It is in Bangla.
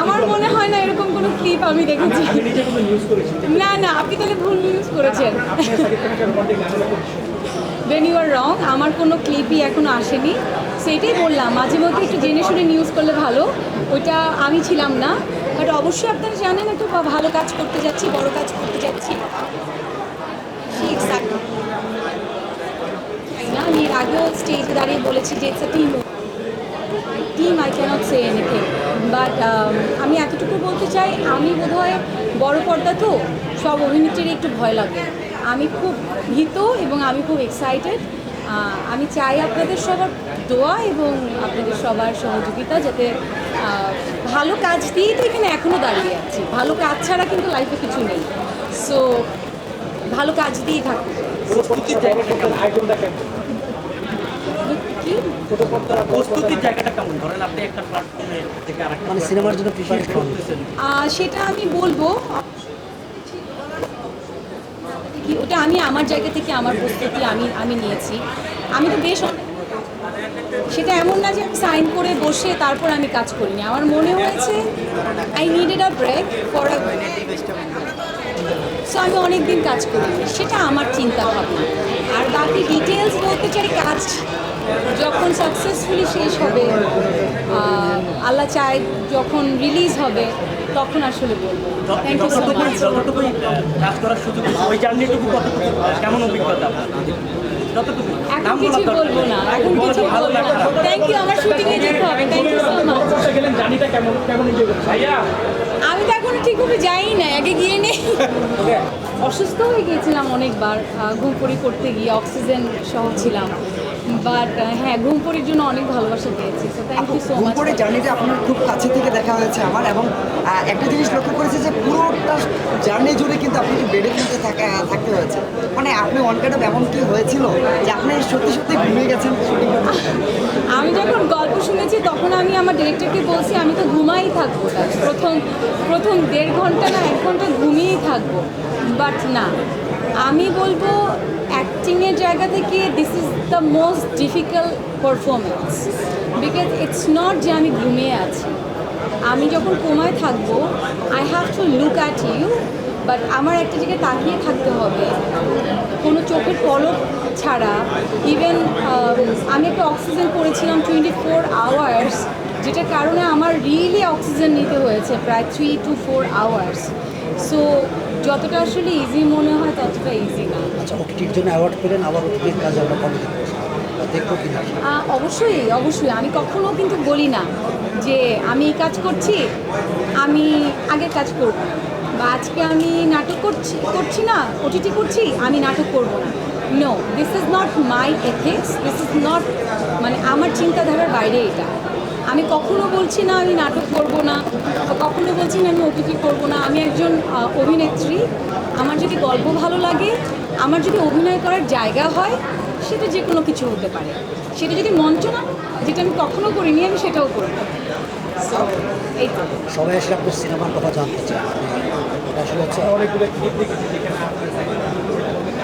আমার মনে হয় না এরকম কোনো ক্লিপ আমি দেখেছি। না না আপনি তাহলে ভুল নিউজ করেছেন। ওয়েন ইউ আর রং আমার কোনো ক্লিপই এখনও আসেনি। সেইটাই বললাম মাঝে মধ্যে একটু জেনে শুনে নিউজ করলে ভালো। ওইটা আমি ছিলাম না। বাট অবশ্যই আপনারা জানেন একটু ভালো কাজ করতে যাচ্ছি বড় কাজ করতে যাচ্ছি। না আমি এর আগেও স্টেজে দাঁড়িয়ে বলেছি যে it's team team I can't say anything but um, আমি এতটুকু বলতে চাই আমি বোধহয় বড় পর্দা তো সব অভিনেত্রীর একটু ভয় লাগে। আমি খুব ভীত এবং আমি খুব এক্সাইটেড আমি চাই আপনাদের সবার দোয়া এবং আপনাদের সবার সহযোগিতা যাতে ভালো কাজ দিয়েই তো এখানে এখনও দাঁড়িয়ে আছি। ভালো কাজ ছাড়া কিন্তু লাইফে কিছু নেই। সো ভালো কাজ দিয়েই থাকব প্রস্তুতির জায়গাটা কেমন? কি প্রস্তুতির জায়গাটা কেমন ধরেন আপনি একটা প্ল্যাটফর্মে থেকে আরেকটা মানে সিনেমার জন্য প্রিপারেশন করতেছেন। সেটা আমি বলব। কি ওটা আমি আমার জায়গা থেকে আমার প্রস্তুতি আমি আমি নিয়েছি। আমি তো বেশ সেটা এমন না যে আমি সাইন করে বসে তারপর আমি কাজ করিনি। আমার মনে হয়েছে I needed a break for a so আমি অনেকদিন কাজ করিনি। সেটা আমার চিন্তা ভাবনা আর বাকি ডিটেলস বলতে চাই কাজ যখন সাকসেসফুলি শেষ হবে আল্লাহ চায় যখন রিলিজ হবে তখন আসলে বলব। থ্যাংক ইউ সো যতটুকু মাচ যতটুকুই আহ, কাজ করার সুযোগ ওই জার্নিটুকু কতটুকু কেমন অভিজ্ঞতা? এখন নাম কিছু বলব না। এখন কিছু ভালো বলব না। থ্যাংক ইউ আমার শুটিংয়ে যেতে হবে। থ্যাংক ইউ সো মাচ জার্নিটা কেমন কেমন ভাইয়া। আমি তো এখনও ঠিকভাবে যাই না আগে গিয়ে নেই অসুস্থ হয়ে গিয়েছিলাম অনেকবার আহ, ঘুমপুরি করতে গিয়ে অক্সিজেন সহ ছিলাম। বাট হ্যাঁ ঘুমপুরির জন্য অনেক ভালোবাসা পেয়েছি so thank you so much ঘুমপড়ে জার্নিটা আপনার খুব কাছে থেকে দেখা হয়েছে আমার এবং একটা জিনিস লক্ষ্য করেছে যে পুরোটা জার্নি জুড়ে কিন্তু আপনাকে বেডে কিন্তু থাকা থাকতে হয়েছে। মানে আপনি অন কার্ড এমন কি হয়েছিল যে আপনি সত্যি সত্যি ঘুমিয়ে গেছেন? আমি যখন গল্প শুনেছি তখন আমি আমার ডিরেক্টরকে বলছি আমি তো ঘুমাই থাকব প্রথম প্রথম দেড় ঘণ্টা না এক ঘণ্টা ঘুমিয়েই থাকব। বাট না আমি বলব অ্যাক্টিংয়ের জায়গা থেকে this is the most difficult performance because it's not যে আমি ঘুমিয়ে আছি। আমি যখন কোমায় থাকব I have to look at you but আমার একটা জায়গায় তাকিয়ে থাকতে হবে। কোনো চোখের পলক ছাড়া। ইভেন আমি একটা অক্সিজেন করেছিলাম টোয়েন্টি ফোর আওয়ার্স যেটার কারণে আমার রিয়েলি অক্সিজেন নিতে হয়েছে, প্রায় three two four hours so যতটা আসলে ইজি মনে হয় ততটা ইজি না। আচ্ছা ওটিটির জন্য অ্যাওয়ার্ড পেলেন আবার ওটিটির কাজে আমরা কমিটি দেখব? কি না? অবশ্যই অবশ্যই। আমি কখনো কিন্তু বলি না যে আমি এই কাজ করছি আমি আগের কাজ করব বা আজকে আমি নাটক করছি করছি না ওটিটি করছি আমি নাটক করব না। No this is not my ethics this is not মানে আমার চিন্তাধারার বাইরে এটা। আমি কখনো বলছি না আমি নাটক করব না কখনো বলছি না আমি ওটিটি করব না। আমি একজন অভিনেত্রী। আমার যদি গল্প ভালো লাগে, আমার যদি অভিনয় করার জায়গা হয়, সেটা যে কোনো কিছু হতে পারে। সেটা যদি মঞ্চ না, যেটা আমি কখনো করিনি, আমি সেটাও করব সবাই আসলে আপনার সিনেমার কথা জানতে মানে আসলে হচ্ছে অনেকগুলো